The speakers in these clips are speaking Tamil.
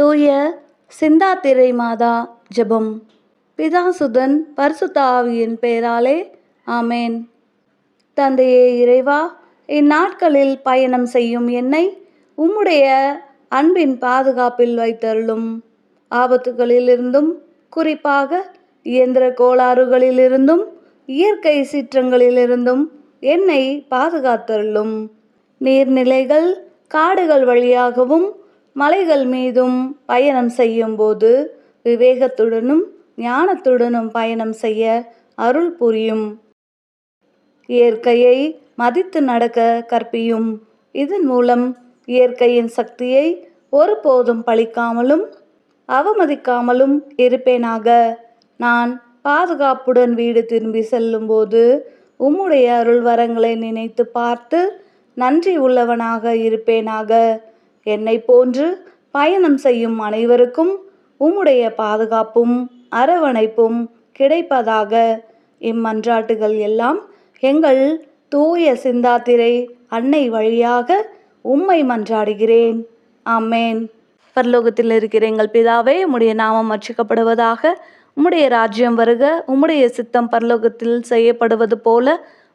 தூய சிந்தாத்திரை மாதா ஜெபம். பிதாசுதன் பரிசுத்த ஆவியின் பெயராலே ஆமேன். தந்தையே இறைவா இந்நாட்களில் பயணம் செய்யும் என்னை உம்முடைய அன்பின் பாதுகாப்பில் வைத்தருளும். ஆபத்துகளிலிருந்தும் குறிப்பாக இயந்திர கோளாறுகளிலிருந்தும் இயற்கை சீற்றங்களிலிருந்தும் என்னை பாதுகாத்தருளும். நீர்நிலைகள் காடுகள் வழியாகவும் மலைகள் மீதும் பயணம் செய்யும்போது விவேகத்துடனும் ஞானத்துடனும் பயணம் செய்ய அருள் புரியும். இயற்கையை மதித்து நடக்க கற்பியும். இதன் மூலம் இயற்கையின் சக்தியை ஒருபோதும் பழிக்காமலும் அவமதிக்காமலும் இருப்பேனாக. நான் பாதுகாப்புடன் வீடு திரும்பி செல்லும்போது உம்முடைய அருள் வரங்களை நினைத்து பார்த்து நன்றி உள்ளவனாக இருப்பேனாக. என்னை போன்று பயணம் செய்யும் அனைவருக்கும் உம்முடைய பாதுகாப்பும் அரவணைப்பும் கிடைப்பதாக. இம்மன்றாட்டுகள் எல்லாம் எங்கள் தூய சிந்தாத்திரை அன்னை வழியாக உம்மை மன்றாடுகிறேன். ஆமேன். பரலோகத்தில் இருக்கிற எங்கள் பிதாவே உம்முடைய நாமம் அர்ச்சிக்கப்படுவதாக உம்முடைய ராஜ்யம் வருக உம்முடைய சித்தம் பரலோகத்தில் செய்யப்படுவது போல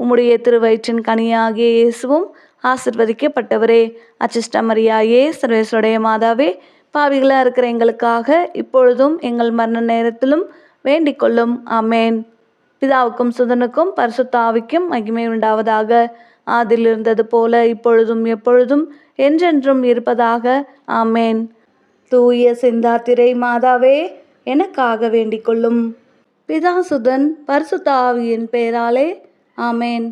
உம்முடைய திருவயிற்றின் கனியாகிய இயேசுவும் ஆசிர்வதிக்கப்பட்டவரே. அச்சிஷ்ட மரியாயே சர்வேசுடைய மாதாவே பாவிகளாக இருக்கிற எங்களுக்காக இப்பொழுதும் எங்கள் மரண நேரத்திலும் வேண்டிக் கொள்ளும் அமேன் பிதாவுக்கும் சுதனுக்கும் பரிசுத்தாவிக்கும் மகிமை உண்டாவதாக. ஆதில் இருந்தது போல இப்பொழுதும் எப்பொழுதும் என்றென்றும் இருப்பதாக. ஆமேன். தூய சிந்தாத்திரை மாதாவே எனக்காக வேண்டிக் கொள்ளும் பிதாசுதன் பரிசுத்தாவியின் பெயராலே ஆமேன்